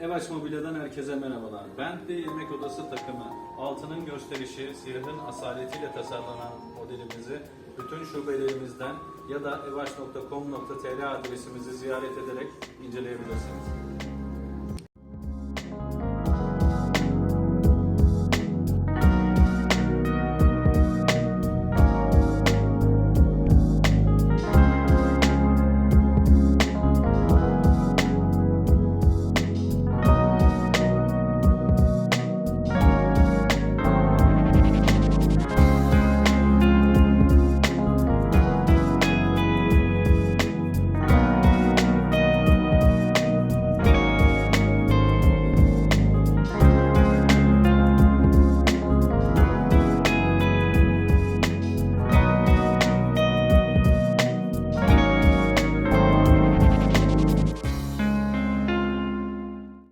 Evaç Mobilya'dan herkese merhabalar. Bentley Yemek Odası takımı, altının gösterişi, siyahın asaletiyle tasarlanan modelimizi bütün şubelerimizden ya da evaç.com.tr adresimizi ziyaret ederek inceleyebilirsiniz.